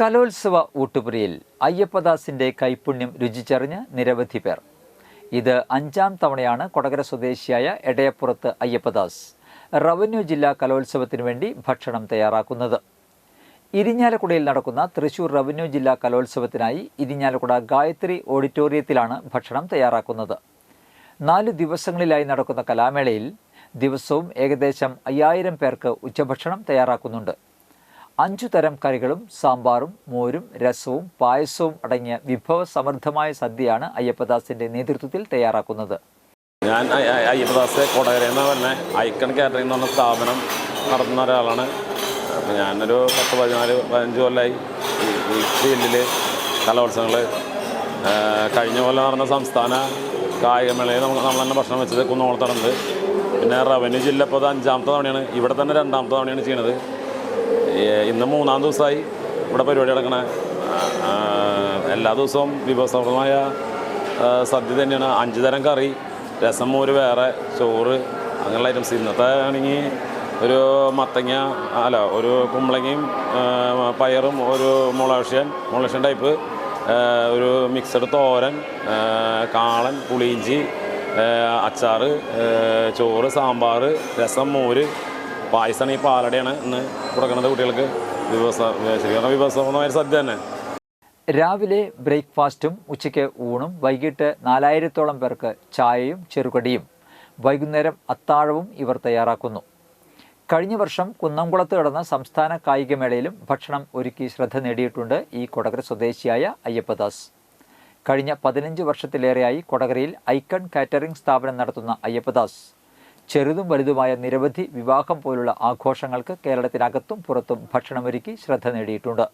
കലോത്സവ ഊട്ടുപുരിയിൽ അയ്യപ്പദാസിന്റെ കൈപ്പുണ്യം രുചിച്ചറിഞ്ഞ് നിരവധി പേർ. ഇത് അഞ്ചാം തവണയാണ് കൊടകര സ്വദേശിയായ എടയപ്പുറത്ത് അയ്യപ്പദാസ് റവന്യൂ ജില്ലാ കലോത്സവത്തിനു വേണ്ടി ഭക്ഷണം തയ്യാറാക്കുന്നത്. ഇരിഞ്ഞാലക്കുടയിൽ നടക്കുന്ന തൃശൂർ റവന്യൂ ജില്ലാ കലോത്സവത്തിനായി ഇരിഞ്ഞാലക്കുട ഗായത്രി ഓഡിറ്റോറിയത്തിലാണ് ഭക്ഷണം തയ്യാറാക്കുന്നത്. നാല് ദിവസങ്ങളിലായി നടക്കുന്ന കലാമേളയിൽ ദിവസവും ഏകദേശം അയ്യായിരം പേർക്ക് ഉച്ചഭക്ഷണം തയ്യാറാക്കുന്നുണ്ട്. അഞ്ചു തരം കറികളും സാമ്പാറും മോരും രസവും പായസവും അടങ്ങിയ വിഭവസമൃദ്ധമായ സദ്യയാണ് അയ്യപ്പദാസിന്റെ നേതൃത്വത്തിൽ തയ്യാറാക്കുന്നത്. ഞാൻ അയ്യപ്പദാസ് കൊടകരയിൽ നിന്ന് പറഞ്ഞ ഐക്കൺ കാറ്ററിംഗ് എന്ന് പറഞ്ഞ സ്ഥാപനം നടത്തുന്ന ഒരാളാണ്. അപ്പോൾ ഞാനൊരു പത്ത് പതിനാല് പതിനഞ്ച് കൊല്ലമായി ഈ- ഫീൽഡിൽ കലോത്സവങ്ങൾ കഴിഞ്ഞ കൊല്ലം നടന്ന സംസ്ഥാന കായികമേളയിൽ നമുക്ക് നമ്മൾ തന്നെ ഭക്ഷണം വെച്ചത് കുന്നോളത്തടുണ്ട് പിന്നെ റവന്യൂ ജില്ല ഇപ്പോൾ അഞ്ചാമത്തെ തവണയാണ്. ഇവിടെ തന്നെ രണ്ടാമത്തെ തവണയാണ് ചെയ്യണത്. ഈ ഇന്ന് മൂന്നാം ദിവസമായി ഇവിടെ പരിപാടി നടക്കണേ. എല്ലാ ദിവസവും വിഭവസമൃദ്ധമായ സദ്യ തന്നെയാണ്. അഞ്ച് തരം കറി രസം മോര് വേറെ ചോറ് അങ്ങനെയുള്ള ഐറ്റംസ് ഇന്നത്തെ ആണെങ്കിൽ ഒരു മത്തങ്ങ അല്ല ഒരു കുമ്പളങ്ങയും പയറും ഒരു മുളകഷ്യൻ മുളകഷ്യൻ ടൈപ്പ് ഒരു മിക്സഡ് തോരൻ കാളൻ പുളിയിഞ്ചി അച്ചാറ് ചോറ് സാമ്പാർ രസം മോര് പായസമാണ് ഈ പാലടയാണ് ഇന്ന് കൊടുക്കുന്നത് കുട്ടികൾക്ക് വിഭവസ ശരിക്കും വിഭവസമൃദ്ധമായ സദ്യ തന്നെ. രാവിലെ ബ്രേക്ക്ഫാസ്റ്റും ഉച്ചയ്ക്ക് ഊണും വൈകിട്ട് നാലായിരത്തോളം പേർക്ക് ചായയും ചെറുകടിയും വൈകുന്നേരം അത്താഴവും ഇവർ തയ്യാറാക്കുന്നു. കഴിഞ്ഞ വർഷം കുന്നംകുളത്ത് നടന്ന സംസ്ഥാന കായികമേളയിലും ഭക്ഷണം ഒരുക്കി ശ്രദ്ധ നേടിയിട്ടുണ്ട് ഈ കൊടകര സ്വദേശിയായ അയ്യപ്പദാസ്. കഴിഞ്ഞ പതിനഞ്ച് വർഷത്തിലേറെയായി കൊടകരയിൽ ഐക്കൺ കാറ്ററിംഗ് സ്ഥാപനം നടത്തുന്ന അയ്യപ്പദാസ്. ചെറുതും വലുതുമായ നിരവധി വിവാഹം പോലുള്ള ആഘോഷങ്ങൾക്ക് കേരളത്തിനകത്തും പുറത്തും ഭക്ഷണമൊരുക്കി ശ്രദ്ധ നേടിയിട്ടുണ്ട്.